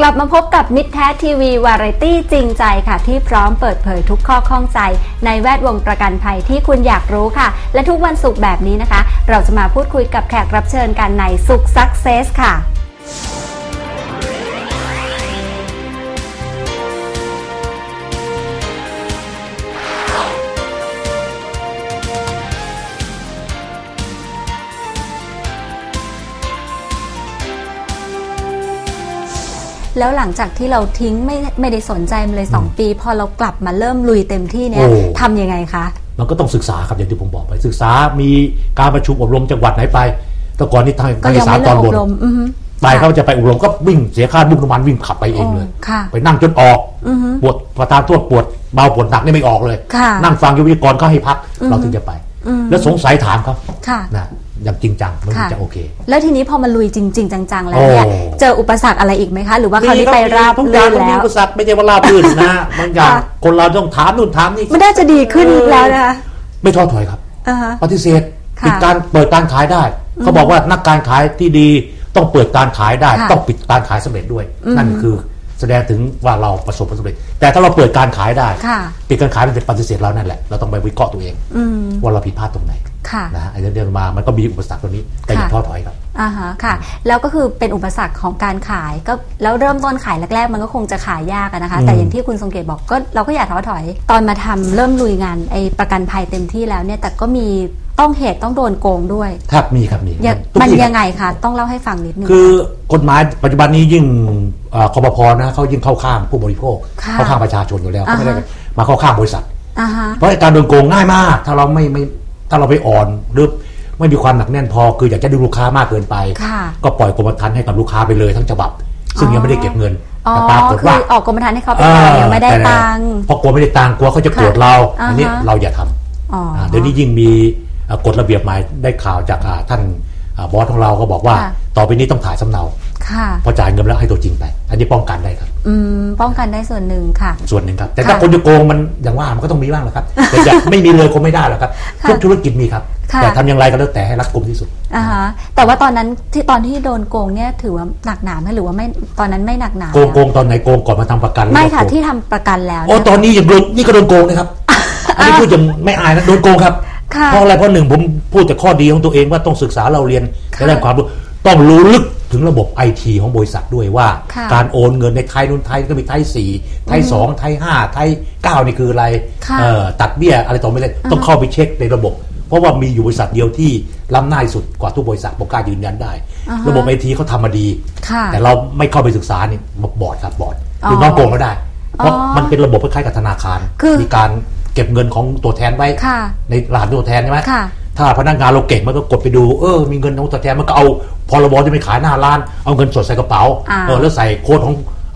กลับมาพบกับมิตรแท้ทีวีวาไรตี้จริงใจค่ะ ที่พร้อมเปิดเผยทุกข้อข้องใจ ในแวดวงประกันภัยที่คุณอยากรู้ค่ะ และทุกวันศุกร์แบบนี้นะคะ เราจะมาพูดคุยกับแขกรับเชิญกันในสุขซักเซสค่ะ แล้วหลังจากที่เราทิ้งไม่ไม่ได้สนใจมันเลย 2 ปี พอเรากลับมาเริ่มลุยเต็มที่เนี่ยโอ้ ทำยังไงคะ มันก็ต้องศึกษาครับอย่างที่ผมบอกไป ศึกษามีการประชุมอบรมจังหวัดไหนไปแต่ก่อนนี่ทางก็ทางยัอีงสานไม่ตเริ่อนมบอบนรมอือฮึ ไปเขาจะไปอบรมก็วิ่งเสียค่าบุกน้ำมันวิ่งขับไปเองเลย โอ้ค่ะไปนั่งจนออกปวดประทานโทษปวดเบาปวดหนักนี่ไม่ออกเลย ค่ะนั่งฟังวิทยากรเขาให้พักเราถึงจะไป แล้วสงสัยถามเขาค่ะ นะ อย่างจริงจังมันถึงค่ะ จะโอเค แล้วทีนี้พอมาลุยจริง ๆ จังๆ แล้วเนี่ยโอ้ เจออุปสรรคอะไรอีกไหมคะ หรือว่าคราวนี้ไปราบทุกอย่ารื่งนมันมีแล้วอุปสรรคไม่ใช่ว่าราบรื่นนะ บางอย่างค่ะ คนเราต้องถามนู่นถามนี่มันน่าจะดีขึ้นแล้วนะคะไม่ท้อถอยครับ อ่าฮะ ปฏิเสธค่ะปิดการเปิดการขายได้ เขาบอกว่านักการขายที่ดีต้องเปิดการขายได้ ค่ะต้องปิดการขายสำเร็จด้วย นั่นคือแสดงถึงว่าเราประสบผลสำเร็จ แต่ถ้าเราเปิดการขายได้ ค่ะ ปิดการขายมันเป็นปฏิเสธเรานั่นแหละเราต้องไปวิเคราะห์ตัวเองว่าเราผิดพลาดตรงไหน ค่ะนะฮะไอ้เรื่องมามันก็มีอุปสรรคตรงนี้แต่อย่าค่ะท้อถอยครับอ่าฮะค่ะ แล้วก็คือเป็นอุปสรรคของการขายก็แล้วเริ่มต้นขายแรกๆ มันก็คงจะขายยากอะนะคะ แต่อย่างที่คุณทรงเกตบอกก็เราก็อย่าท้อถอย ตอนมาทำเริ่มลุยงานไอ้ประกันภัยเต็มที่แล้วเนี่ยแต่ก็มีต้องเหตุต้องโดนโกงด้วย ครับมีครับมียังทุกมันที่ยังไงคะต้องเล่าให้ฟังนิดนึงคือกฎหมายปัจจุบันนี้ยิ่งเอ่อคอปพนะเขายิ่งเข้าข้างผู้บริโภคค่ะเข้าข้างประชาชนอยู่แล้วเขาไม่ได้อ่าฮะมาเข้าข้างบริษัทอ่าฮะเพราะการโดนโกงง่ายมาก ถ้าเราไม่ไม่ ถ้าเราไปอ่อนหรือไม่มีความหนักแน่นพอ คืออยากจะดูลูกค้ามากเกินไป ค่ะก็ปล่อยกรมธรรม์ให้กับลูกค้าไปเลยทั้งฉบับ ซึ่งยังไม่ได้เก็บเงินอ๋อแต่ปรากฏคือว่าออกกรมธรรม์ให้เขาไปก่อนยังไม่ได้แต่ตังค์ พอกลัวไม่ได้ตังค์กลัวเขาจะโกรธเราค่ะอันนี้อ่าฮะเราอย่าทำ อ๋ออาเดี๋ยวนี้ยิ่งมีเอ่อกฎระเบียบใหม่ได้ข่าวจากอ่าท่านอ่าบอสของเราก็บอกว่า ค่ะต่อไปนี้ต้องถ่ายสำเนาค่ะ พอจ่ายเงินไปแล้วให้ตัวจริงไป อันนี้ป้องกันได้ครับ อืมป้องกันได้ส่วนหนึ่งค่ะ ส่วนหนึ่งครับ แต่ถ้าค่ะคนจะโกงมันอย่างว่ามันก็ต้องมีบ้างแหละครับแต่จะไม่มีเลยคงไม่ได้หรอกครับค่ะทุกธุรกิจมีครับค่ะแต่ทำอย่างไรก็แล้วแต่ให้รัดกุมที่สุดอ่าฮะแต่ว่าตอนนั้นที่ตอนที่โดนโกงเนี่ยถือว่าหนักหนาไหมหรือว่าไม่ตอนนั้นไม่หนักหนาโกงแล้วโกงตอนไหนโกงก่อนมาทำประกันไม่แล้วก็ค่ะโกงที่ทำประกันแล้วโอ้เนี่ยตอนนี้ยังโดนนี่ก็โดนโกงนะครับอันนี้พูดจะไม่อายนะโดนโกงครับค่ะเพราะอะไรเพราะหนึ่งผมพูดแต่ข้อดีของตัวเองว่าต้องศึกษาเราเรียนค่ะและได้ความรู้ต้องรู้ลึกถึงระบบไอทีของบริษัทด้วยว่าค่ะการโอนเงินในไทยนู้นไทยก็มีไทยสี่ไทยสองไทยห้าไทยเก้านี่คืออะไรค่ะเอ่อตัดเบี้ยอะไรต่อไม่ได้ต้องเข้าไปเช็คในระบบ เพราะว่ามีอยู่บริษัทเดียวที่ล้ำหน้าที่สุดกว่าทุกบริษัทผมกล้ายืนยันได้อ่าฮะระบบไอทีเขาทำมาดีค่ะแต่เราไม่เข้าไปศึกษานี่บอร์ดครับบอร์ดอ๋อคือน้องโกงก็ได้ เพราะอ๋อมันเป็นระบบคล้ายๆกับธนาคารคือมีการเก็บเงินของตัวแทนไว้ค่ะในรหัสตัวแทนใช่ไหมค่ะ ถ้าพนักงานเราเก่งมันก็กดไปดูเออมีเงินของตัวแทนมันก็เอาพรบที่ไปขายหน้าร้านเอาเงินสดใส่กระเป๋าอ่าเออแล้วใส่โค้ดของ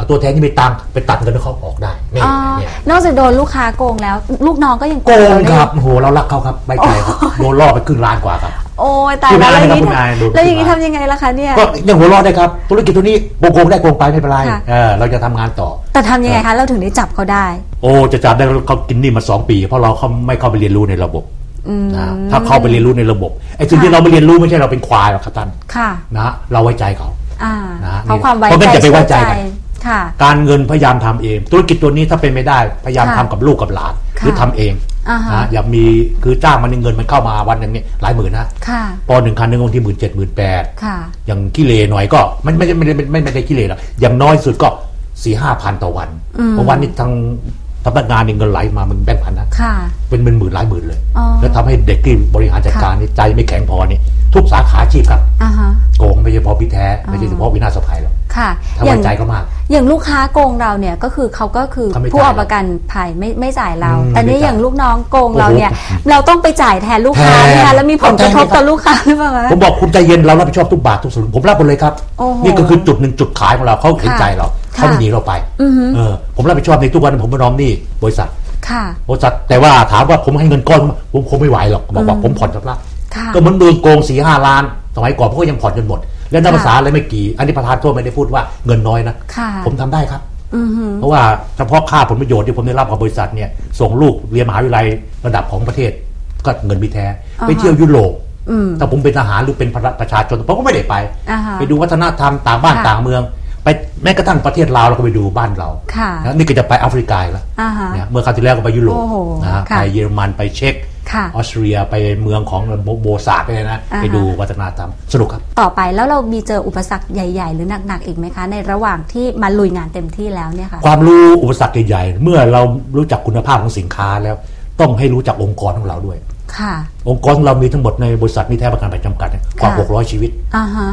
ตัวแทนที่มีตังค์ไปตัดเงินให้เขาออกได้นี่อ๋อเนี่ยนอกจากโดนลูกค้าโกงแล้ว ลูกน้องก็ยังโกงเาได้ครับโอ้โหเรารักเขาครับไว้ใจครับโดนล่อไปครึ่งล้านกว่าครับโอ้ยตายคุณแล้วอายแล้วอย่างไหมนี้ครับคุณอายโดนแล้วอย่างนี้คุณอายทำยังไงล่ะคะเนี่ยก็ยังหัวเรอดได้ครับ ธุรกิจตัวนี้โกงได้โกงไปไม่เป็นไรค่ะเออเราจะทำงานต่อ แต่ทำยังไงคะเราถึงได้จับเขาได้ โอ้จะจับได้เขากินหนี่มาสองปี เพราะเราเขาไม่เข้าไปเรียนรู้ในระบบอืม นะถ้าเข้าไปเรียนรู้ในระบบไอ้สิ่งที่ค่ะเราไม่เรียนรู้ไม่ใช่เราเป็นควายหรอกครับท่านค่ะนะเราไว้ใจเขาอ่านะเพราะความไว้เพราะงั้นใจจะไปไว้ใจกันเชื่อค่ะการเงินพยายามทำเอง ธุรกิจตัวนี้ถ้าเป็นไม่ได้พยายามค่ะทำกับลูกกับหลานค่ะหรือทำเองอ่าฮะนะอย่ามีคือจ้างมันเงินมันเข้ามาวันหนึ่งเนี่ยหลายหมื่นนะค่ะพอหนึ่งคันหนึ่งบางทีหมื่นเจ็ดหมื่นแปดค่ะอย่างขี้เลหน่อยก็มันไม่ไม่ไม่ไม่ไม่ไม่ได้ขี้เลหรอกอย่างน้อยสุดก็สี่ห้าพันต่อวันอืมบางวันนี่ทาง สำนักงานนี่เงินไหลมามันแบงค์พันนะค่ะเป็นหมื่นหมื่นหลายหมื่นเลยอ๋อแล้วทำให้เด็กที่บริหารจัดการนี่ใจไม่แข็งพอนี่ทุกสาขาอาชีพครับอ่าฮะโกงไม่ใช่เฉพาะพี่แท้ไม่ใช่เฉพาะวินาศภัยหรอกค่ะถ้าอไว้ย่างใจก็มาก อย่างลูกค้าโกงเราเนี่ยก็คือเขาก็คือเขาไม่ผู้เอาจ่ายประกันภัยไม่ไม่จ่ายเราอืมแต่นี่ไม่จ่ายอย่างลูกน้องโกงโอ้โหเราเนี่ยเราต้องไปจ่ายแทนลูกค้าแทนนะคะแล้วมีผลกระทบต้องแทนต่อลูกค้าหรือเปล่าคะผมบอกคุณใจเย็นเรารับผิดชอบทุกบาททุกสลึงผมรับหมดเลยครับโอ้โหนี่ก็คือจุดหนึ่งจุดขายของเราเขาเห็นค่ะใจเราค่ะ เขาไม่หนีเราไปอือหือเออผมรับผิดชอบในทุกวันผมไปน้อมหนี่บริษัทค่ะบริษัทแต่ว่าถามว่าผมให้เงินก้อนผมคงไม่ไหวหรอกบอกว่าอืมผมผ่อนชำระค่ะก็เหมือนโดนโกงสี่ห้าล้านสมัยก่อนผมก็ยังผ่อนจนหมด แล้วนักค่ะภาษาอะไรไม่กี่ อันนี้ประธานโทษไม่ได้พูดว่าเงินน้อยนะค่ะผมทำได้ครับอือหือเพราะว่าเฉพาะค่าผลประโยชน์ที่ผมได้รับกับบริษัทเนี่ยส่งลูกเรียนมหาวิทยาลัยระดับของประเทศ ก็เงินมีแท้อ่าฮะไปเที่ยวยุโรปอืมถ้าผมเป็นทหารหรือเป็นประชาชนผมก็ไม่ได้ไปอ่าฮะไปดูวัฒนธรรมต่างบ้านค่ะต่างเมือง ไปแม้กระทั่งประเทศลาวเราก็ไปดูบ้านเราค่ะนะนี่ก็จะไปแอฟริกาอีกแล้วอ่าฮะเนี่ยเมื่อคราวที่แล้วก็ไปยุโรปโอ้โหนะฮะค่ะไปเยอรมันไปเช็กค่ะออสเตรียไปเมืองของโบโบซาร์เลยนะอ่าฮะ ไปดูวัฒนธรรมสนุกครับ ต่อไปแล้วเรามีเจออุปสรรคใหญ่ ๆ หรือหนักๆอีกไหมคะ ในระหว่างที่มาลุยงานเต็มที่แล้วเนี่ยค่ะ ความรู้อุปสรรคใหญ่ๆเมื่อเรารู้จักคุณภาพของสินค้าแล้ว ต้องให้รู้จักองค์กรของเราด้วย ค่ะ องค์กรของเรามีทั้งหมดในบริษัทมิแท้ประกันภัยจำกัดเนี่ยกว่าค่ะ 600 ชีวิต อ่าฮะ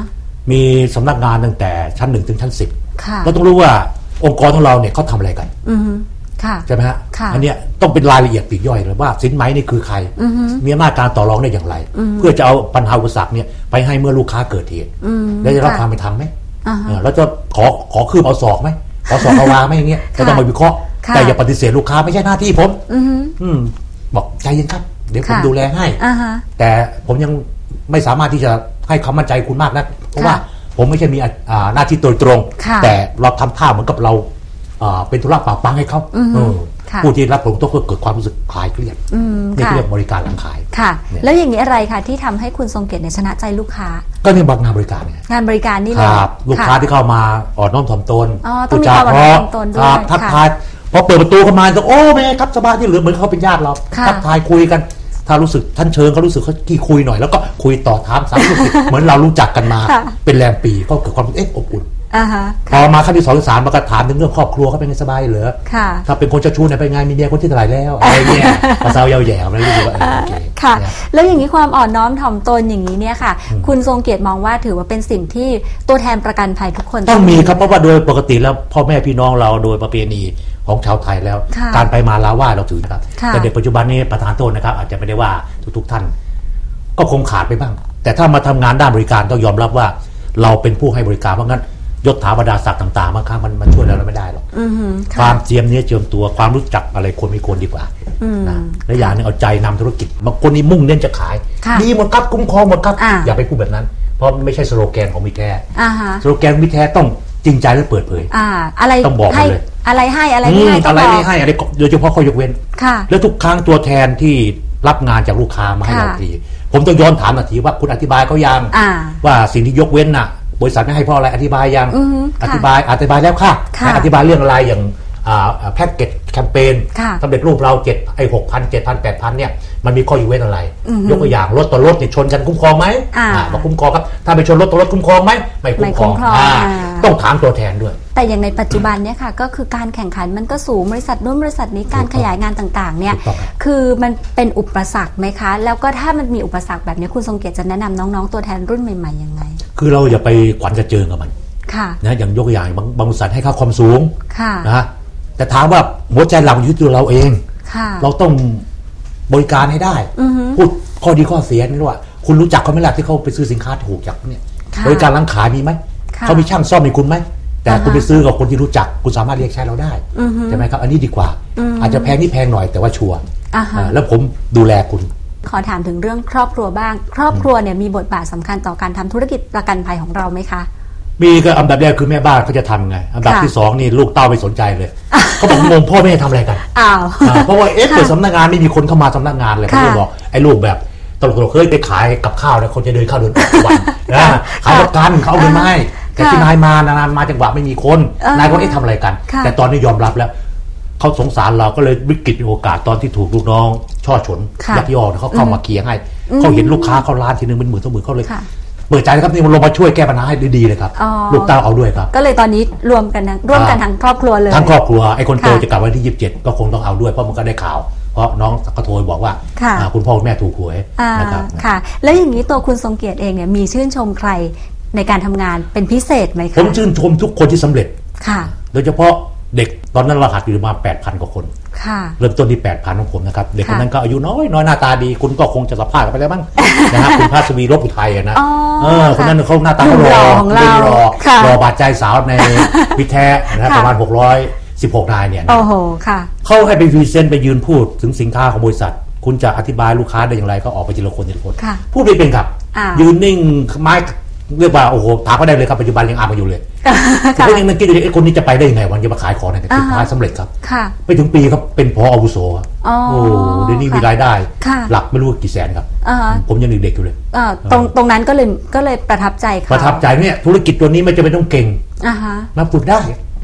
มีสำนักงานตั้งแต่ชั้นหนึ่งถึงชั้นสิบค่ะเราต้องรู้ว่าองค์กรของเราเนี่ยเขาทำอะไรกันอือฮึค่ะใช่ไหมฮะค่ะอันเนี้ยต้องเป็นรายละเอียดปลีกย่อยเลยว่าสินไหมนี่คือใครอือฮึมีอำนาจการต่อรองได้อย่างไร เพื่อจะเอาปัญหาอุปสรรคเนี่ยไปให้เมื่อลูกค้าเกิดเหตุอืมแล้วจะรับค่ะความเป็นธรรมไหมอ่าฮะเออแล้วจะขอขอคืบเอาศอกไหมขอศอกเอาวาไหมอย่างเงี้ยค่ะจะต้องมาวิเคราะห์ค่ะแต่อย่าปฏิเสธลูกค้าไม่ใช่หน้าที่ผมอือฮึอืมบอกใจเย็นครับ เดี๋ยวผมค่ะดูแลให้อ่าฮะแต่ผมยังไม่สามารถที่จะ ให้คำมั่นใจคุณมากนะเพราะว่าผมไม่ใช่มีอ่าอ่าหน้าที่โดยตรงค่ะแต่เราทำท่าเหมือนกับเราอ่าเป็นธุระปาปังให้เขาอือฮึเออค่ะผู้ที่รับผลกระทบก็เกิดความรู้สึกคลายเครียดอืมนี่ค่ะเรียกบริการหลังขายค่ะเนี่ยแล้วอย่างนี้อะไรคะที่ทำให้คุณทรงเกียรติเนี่ยชนะใจลูกค้า ก็เนี่ยบอกงานบริการเนี่ยงานบริการนี่คเลยรับลูกค้าะที่เข้ามาอ่อนน้อมถ่อมตนอ๋อต้องมีพูดจความอ่อนน้อมถ่อมตนด้วยครับทักค่ะทายพอเปิดประตูเข้ามาต้องโอ้แม่ครับสบายที่เหลือเหมือนเขาเป็นญาติเราค่ะทักทายคุยกัน ถ้ารู้สึกท่านเชิญเขารู้สึกเขาขี้คุยหน่อยแล้วก็คุยต่อถามสามสุขดิบเหมือนเรารู้จักกันมาค่ะเป็นแรมปีก็เกิดความรู้สึกเอ๊ะอบอุ่นอ่าฮะพอมาขั้นที่สองที่สามมาก็ถามถึงเรื่องครอบครัวเขาเป็นไงสบายเหรอค่ะถ้าเป็นคนเจ้าชู้เนี่ยเป็นไงมีเมียคนที่เท่าไหร่แล้วอะไรเงี้ยภาษาเยาวแย่ไม่รู้สึกว่าเออโอเคค่ะเนี่ยแล้วอย่างนี้ความอ่อนน้อมถ่อมตนอย่างนี้เนี่ยค่ะ คุณทรงเกียรติมองว่าถือว่าเป็นสิ่งที่ตัวแทนประกันภัยทุกคน ต้องมีครับเพราะว่าโดยปกติแล้วพ่อแม่พี่น้องเราโดยประเพณี ของชาวไทยแล้ว ค่ะการไปมาลาว่าเราถือนะครับ ค่ะ แต่เด็กปัจจุบันนี้ประธานโทษนะครับ อาจจะไม่ได้ว่าทุกๆท่าน ก็คงขาดไปบ้าง แต่ถ้ามาทำงานด้านบริการต้องยอมรับว่า เราเป็นผู้ให้บริการเพราะงั้นยศถาบรรดาศักดิ์ต่างๆบางครั้งมันมันช่วยเราไม่ได้หรอก อือฮึคค่ะ วามเจียมเนื้อเจียมตัวความรู้จักอะไรคนมีคนดีกว่าอืมนะและอย่างหนึงเอาใจนำธุรกิจบางคนนี่มุ่งเน้นจะขาย ค่ะดีหมดครับคุ้มครองหมดครับ อ่า อย่าไปพูดแบบนั้น เพราะมันไม่ใช่สโลแกนของมิแท้อ่าฮะสโลแกนมิแท้ต้องจริงใจและเปิดเผย อ่า อะไรต้องบอกให้เลย อะไรให้อะไรไม่ให้อืมก็อะไรบอไม่กให้อะไรก็โดยเฉพาะข้อยกเว้น ค่ะ แล้วทุกครั้งตัวแทนที่รับงานจากลูกค้ามาให้ค่ะเราทีผมต้องย้อนถามนาทีว่าคุณอธิบายเขายังอ่าว่าสิ่งที่ยกเว้นน่ะ บริษัทไม่ให้เพราะอะไรอธิบายยังอือฮึค่ะอธิบายอธิบายแล้วค่ะค่ะแต่อธิบายเรื่องอะไรอย่างอ่าอ่าแพ็กเกจแคมเปญค่ะสำเร็จรูปเราเจ็ดไอ้หกพันเจ็ดพันแปดพันเนี่ย มันมีข้อยกเว้นอะไรอือฮึยกตัวอย่างรถต่อรถเนี่ยชนกันคุ้มครองไหมอ่าบอกคุ้มครองครับ ถ้าไปชนรถต่อรถคุ้มครองไหมไม่คุ้มครองไม่คุ้มครองอ่าอ่าต้องถามตัวแทนด้วย แต่อย่างในปัจจุบันเนี่ยค่ะ ก็คือการแข่งขันมันก็สูงบริษัทนู้นบริษัทนี้การขยายงานต่างๆเนี่ยถูกต้องครับคือมันเป็นอุปสรรคไหมคะ แล้วก็ถ้ามันมีอุปสรรคแบบนี้คุณทรงเกียรติจะแนะนำน้องๆตัวแทนรุ่นใหม่ๆยังไง คือเราอย่าไปขวัญกระเจิงกับมันค่ะนะอย่างยกตัวอย่างบางบางบริษัทให้ค่าความสูงค่ะนะแต่ถามว่าหัวใจหลักอยู่ที่ตัวเราเองค่ะเราต้อง บริการให้ได้อือฮึพูดข้อดีข้อเสียนี่ว่า คุณรู้จักเขาไหมล่ะที่เขาไปซื้อสินค้าถูกจากเนี่ยค่ะบริการร้านขายมีไหมค่ะเขามีช่างซ่อมมีคุณไหมแต่อ่าฮะคุณไปซื้อกับคนที่รู้จักคุณสามารถเรียกใช้เราได้อือฮึใช่ไหมครับ อันนี้ดีกว่าอืมอาจจะแพงนี่แพงหน่อยแต่ว่าชัวร์อ่าฮะอ่าแล้วผมดูแลคุณ ขอถามถึงเรื่องครอบครัวบ้าง ครอบครัวเนี่ยมีบทบาทสำคัญต่อการทำธุรกิจประกันภัยของเราไหมคะ มีก็อันดับแรกคือแม่บ้านเขาจะทำไง อันดับค่ะที่สองนี่ลูกเต้าไม่สนใจเลยเขาบอกงงพ่อแม่ทำอะไรกันอ้าว อ่าเพราะว่าเอ๊ะเปิดสำนักงานไม่มีคนเข้ามาสำนักงานเลยเขาค่ะจะบอกไอ้ลูกแบบตลกๆเคยไปขายกับข้าวเนี่ยคนจะเดินเข้าเดินออกทุกวันนะขายประกันเขาเอาเงินมาให้แต่ที่ค่ะนายมานานๆมาจังหวะไม่มีคนเออนายก็เอ๊ะทำอะไรกัน ค่ะ แต่ตอนนี้ยอมรับแล้วเขาสงสารเราก็เลยวิกฤตมีโอกาสตอนที่ถูกลูกน้อง ช่อฉนค่ะยักยอกเนี่ยเขาเข้ามาเคลียร์ให้อืมเขาเห็นลูกค้าเขาร้านทีนึงเป็นหมื่นสองหมื่นเขาเลย ค่ะ เปิดใจนะครับนี่มันลงมาช่วยแก้ปัญหาให้ดีๆเลยครับ อ๋อ ลูกเต้าเอาด้วยครับก็เลยตอนนี้รวมกันทั้งร่วมกันอ่าทั้งครอบครัวเลย ทั้งครอบครัวไอ้คนโตค่ะจะกลับวันที่ 27 ก็คงต้องเอาด้วยเพราะมันก็ได้ข่าว เพราะน้องก็โทรบอกว่าค่ะ อ่าคุณพ่อคุณแม่ถูกหวยอ่านะครับ ค่ะ แล้วอย่างนี้ตัวคุณทรงเกียรติเองเนี่ยมีชื่นชมใครในการทำงานเป็นพิเศษไหมผคะมชื่นชมทุกคนที่สำเร็จ ค่ะ โดยเฉพาะ เด็กตอนนั้นเราหัดอยู่ประมาณ8,000 กว่าคนค่ะเริ่มต้นที่ 8,000 ของผมนะครับ เด็กคนค่ะนั้นก็อายุน้อยน้อยหน้าตาดี คุณก็คงจะสัมภาษณ์กันไปแล้วมั้งนะฮะคุณภาสวีรบอุทัยอะนะอ๋อเออคนนั้นเขาหน้าตาเขาหรล่ออของเราเป็นรอค่ะรอบาดใจสาวในพิแท้นะฮะค่ะประมาณ616นายเนี่ยนะโอ้โหค่ะเขาให้ไปพรีเซนต์ไปยืนพูดถึงสินค้าของบริษัท คุณจะอธิบายลูกค้าได้อย่างไรก็ออกไปทีละคนทีละคนค่ะพูดไม่เป็นครับอ่ายืนนิ่งไม้ เรียกว่าโอ้โหถามเขาได้เลยครับปัจจุบันยังอ่านมาอยู่เลยค่ะเขายังนึกคิดอยู่เลยไอ้คนนี้จะไปได้ยังไงวันจะมาขายของเนี่ยอ่าสุดฮะท้ายสำเร็จครับค่ะไม่ถึงปีครับเป็นพออาวุโสครับอ๋อโอ้เดี๋ยวนี้มีค่ะรายได้ค่ะหลักไม่รู้กี่แสนครับอ่าฮะผมยังเด็กๆอยู่เลยเอ่อตรงตรงนั้นก็เลยก็เลยประทับใจเขาประทับใจเนี่ยธุรกิจตัวนี้ไม่จำเป็นต้องเก่งอ่าฮะมาฝึกได้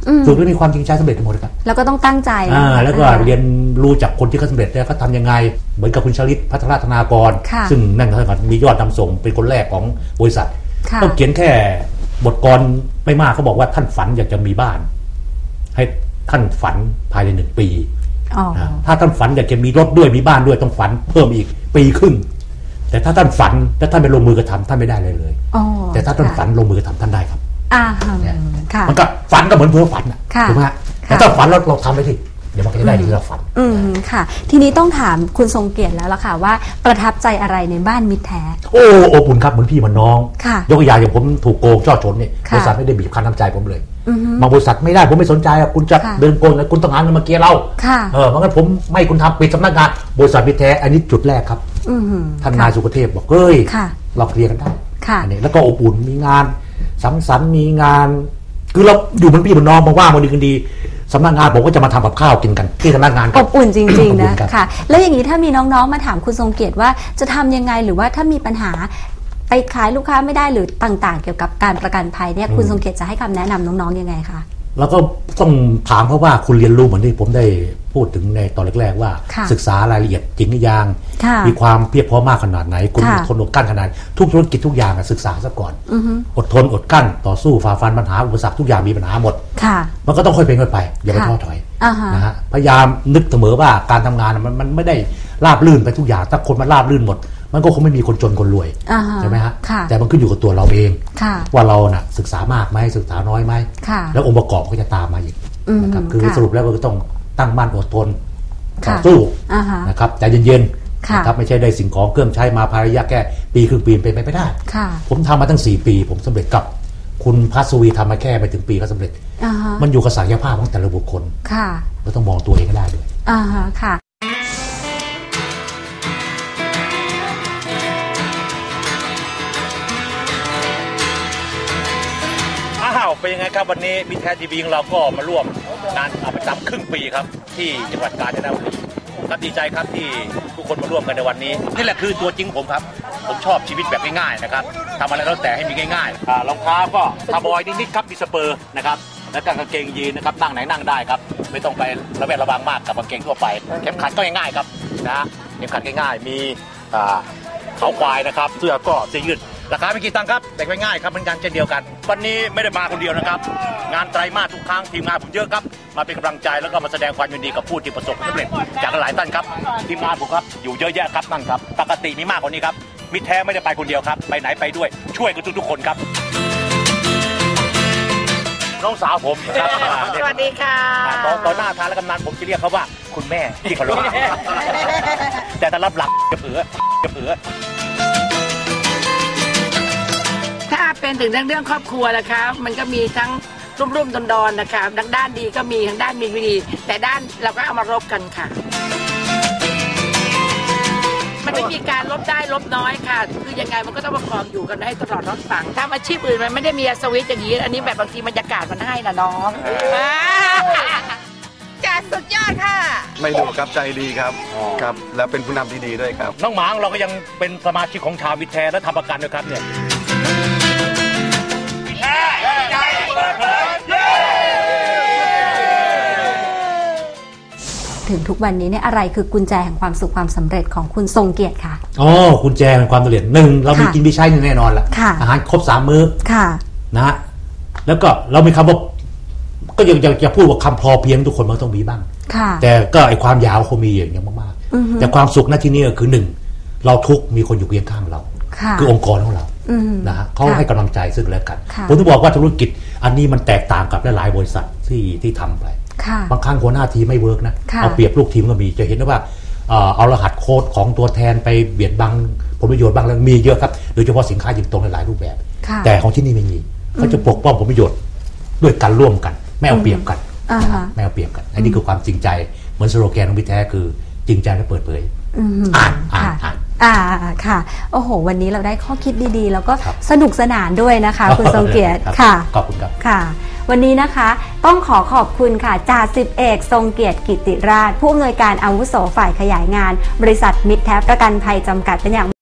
อืมฝึกแล้วมีความจริงใจสำเร็จกันหมดเลยครับแล้วก็ต้องตั้งใจอ่าแล้วก็อ่าเรียนรู้จากคนที่เขาสำเร็จแล้วเขาทำยังไง เหมือนกับคุณชลิตพัฒนาธนากรค่ะซึ่งนั่นก็เท่ากับมียอดนำส่งเป็นคนแรกของบริษัทค่ะ ก็เขียนแค่บทกรไม่มากเขาบอกว่าท่านฝันอยากจะมีบ้าน ให้ท่านฝันภายในหนึ่งปีอ๋อนะถ้าท่านฝันอยากจะมีรถด้วยมีบ้านด้วยต้องฝันเพิ่มอีกปีครึ่งแต่ถ้าท่านฝันแล้วท่านไม่ลงมือกระทำท่านไม่ได้เลยเลยอ๋อแต่ถ้าท่านค่ะฝันลงมือกระทำท่านได้ครับอ่าฮะเนี่ยค่ะมันก็ฝันก็เหมือนเพ้อฝันนะค่ะถูกไหมฮะค่ะแต่ถ้าฝันแล้วเราทำไปที่ เดี๋ยวมันก็จะได้อย่างที่เราฝัน อืมค่ะ ทีนี้ต้องถามคุณทรงเกียรติแล้วล่ะค่ะ ว่าประทับใจอะไรในบ้านมิตรแท้ โอ้อบอุ่นครับเหมือนพี่เหมือนน้อง ค่ะยกตัวอย่างอย่างผมถูกโกงช่อชนเนี่ยค่ะบริษัทไม่ได้บีบคั้นน้ำใจผมเลยอือฮึบางบริษัทไม่ได้ผมไม่สนใจอะคุณจะค่ะ เดินโกงแล้วคุณต้องหาเงินมาเกียร์เราค่ะ เออเพราะงั้นผมไม่ให้คุณทำปิดสำนักงานบริษัทมิตรแท้อันนี้จุดแรกครับอืม ท่านนายสุกเทพบอกเฮ้ยค่ะ เราเคลียร์กันได้ ค่ะ อันนี้แล้วก็อบอุ่นมีงานสังสรรค์มีงาน คือเราอยู่เหมือนพี่เหมือนน้องมาว่างวันดีกันดี สำนักงานผมก็จะมาทำกับข้าวกินกัน ที่สำนักงานคอรับ บอุ่นจริงอบๆอุ่นะนครับ ค่ะ แล้วอย่างนี้ถ้ามีน้องๆมาถามคุณทรงเกียรติว่าจะทำยังไงหรือว่าถ้ามีปัญหาไปขายลูกค้าไม่ได้หรือต่างๆ เกี่ยวกับการประกันภัยเนี่ยคุณทรงเกียรติจะให้คำแนะนำน้องๆยังไงคะ แล้วก็ต้องถามเขาว่าคุณเรียนรู้เหมือนที่ผมได้พูดถึงในตอนแรกๆว่า ค่ะศึกษารายละเอียดจริงหรือยัง ค่ะมีความเพียรพร้อมมากขนาดไหน คุณค่ะอดทนอดกลั้นขนาดไหนทุกธุรกิจทุกอย่างอะศึกษาซะก่อน อือฮึอดทนอดกลั้นต่อสู้ฝ่าฟันปัญหาอุปสรรคทุกอย่างมีปัญหาหมด ค่ะ มันก็ต้องค่อยเป็นค่อยไปอย่าไปค่ะท้อถอยอ่าฮะ นะฮะพยายามนึกเสมอว่าการทำงานอะมันมันไม่ได้ราบลื่นไปทุกอย่างถ้าคนมันราบลื่นหมด มันก็คงไม่มีคนจนคนรวยอ่าฮะใช่ไหมฮะค่ะแต่มันขึ้นอยู่กับตัวเราเองค่ะว่าเราน่ะศึกษามากไหมศึกษาน้อยไหมค่ะแล้วองค์ประกอบก็จะตามมาอีกอืมนะครับคือค่ะสรุปแล้วก็ต้องตั้งมั่นอดทนค่ะต่อสู้อ่าฮะนะครับใจเย็นๆค่ะนะครับไม่ใช่ได้สิ่งของเครื่องใช้มาภายระยะแค่ปีครึ่งปีเป็นไปไม่ได้ค่ะผมทำมาตั้ง 4 ปี ผมสำเร็จกับคุณพัสวีทำมาแค่ไม่ถึงปีก็สำเร็จอ่าฮะมันอยู่กับศักยภาพของแต่ละบุคคลค่ะเราต้องมองตัวเองให้ได้ด้วยอ่าฮะค่ะ เป็นยังไงครับวันนี้มิแท้ทีวีของเราก็มาร่วมงานอาประจำครึ่งปีครับ ที่จังหวัดกาญจนบุรีครับดีใจครับที่ทุกคนมาร่วมกันในวันนี้ นี่แหละคือตัวจริงผมครับ ผมชอบชีวิตแบบง่ายๆนะครับทำอะไรแล้วแต่ให้มีง่ายๆรองเท้าก็คาร์บอยนิดๆครับมีสเปอร์นะครับแล้วก็กางเกงยีนนะครับนั่งไหนนั่งได้ครับ ไม่ต้องไประแวดระวังมากกับกางเกงทั่วไปเข็มขัดก็ง่ายๆครับนะเข็มขัดง่ายๆมีเขาควายนะครับเสื้อก็เสื้อยืด ราคาไม่กี่ตังค์ครับแต่ง่ายๆครับเหมือนกันเช่นเดียวกัน วันนี้ไม่ได้มาคนเดียวนะครับ งานไตรมาสทุกครั้งทีมงานผมเยอะครับ มาเป็นกำลังใจแล้วก็มาแสดงความยินดีกับผู้ที่ประสบความสำเร็จจากหลายท่านครับทีมงานผมครับอยู่เยอะแยะครับนั่นครับปกติมีมากกว่านี้ครับมิตรแท้ไม่ได้ไปคนเดียวครับไปไหนไปด้วยช่วยกันทุกๆคนครับน้องสาวผมครับอ่าสเนี่ยวัสดีค่ะอ่าตอนตอนหน้าทานและกำนันผมจะเรียกเขาว่าคุณแม่ที่เคารพแต่ถ้ารับหลักจะเผือจะเผือถ้า เป็นถึงเรื่องเรื่องครอบครัวนะคะมันก็มีทั้งรุ่มรุ่มดอนดอนๆนะคะทั้งด้านดีก็มีทั้งด้านมีไม่ดี แต่ด้านเราก็เอามารบกันค่ะ มันไม่มีการลบได้ลบน้อยค่ะ คือยังไงมันก็ต้องประคองอยู่กันให้ตลอดรอดฝั่งทำอาชีพอื่นมันไม่ได้มีสวิตช์อย่างนี้ อันนี้แบบบางทีบรรยากาศมันให้นะน้องจัดสุดยอดค่ะ ไม่ดุครับใจดีครับครับ และเป็นผู้นำที่ดีด้วยครับ น้องหมางเราก็ยังเป็นสมาชิกของชาวมิตรแท้และทำประกันด้วยครับเนี่ย ถึงทุกวันนี้เนี่ยอะไรคือกุญแจแห่งความสุขความสำเร็จของคุณทรงเกียรติคะอ๋อคุณแจเป็นความสำเร็จหนึ่งเรามีค่ะกินมีใช้แน่นอนแหละค่ะอาหารครบสามมื้อค่ะนะฮะแล้วก็เรามีคำว่าก็ยังจะจะพูดว่าคำพอเพียงทุกคนมันต้องมีบ้างค่ะแต่ก็ไอความยาวคงมีอย่างยังมากอือฮึๆแต่ความสุขณที่นี่ก็คือหนึ่งเราทุกข์มีคนอยู่เคียงข้างเราค่ะคือองค์กรของเราอืมนะฮะเขาค่ะให้กำลังใจซึ่งกันและกันค่ะผมถึงบอกว่าธุรกิจอันนี้มันแตกต่างกับหลายๆบริษัทที่ที่ทำไปค่ะ บางครั้งหัวหน้าทีมไม่เวิร์กนะค่ะเอาเปรียบลูกทีมก็มีจะเห็นได้ว่าเอ่อเอารหัสโค้ดของตัวแทนไปเบียดบังผลประโยชน์บางเรื่องมีเยอะครับโดยเฉพาะสินค้ายิงตรงในหลายรูปแบบค่ะแต่ของที่นี่ไม่มีเขาจะปกป้องผลประโยชน์ด้วยกันร่วมกัน ไม่เอาเปรียบกันอ่านะฮะไม่เอาเปรียบกันอันนี้คือความจริงใจเหมือนสโลแกนของพี่แท้คือจริงใจและเปิดเผยอืมอ่านอ่านค่ะอ่าน อ่าค่ะ โอ้โห วันนี้เราได้ข้อคิดดีๆ แล้วก็ครับสนุกสนานด้วยนะคะ คุณทรงเกียรติครับค่ะขอบคุณครับค่ะ วันนี้นะคะต้องขอขอบคุณค่ะจ่าสิบเอกทรงเกียรติกิติราช ผู้อำนวยการอาวุโสฝ่ายขยายงาน บริษัทมิตรแท้ประกันภัยจำกัดเป็นอย่าง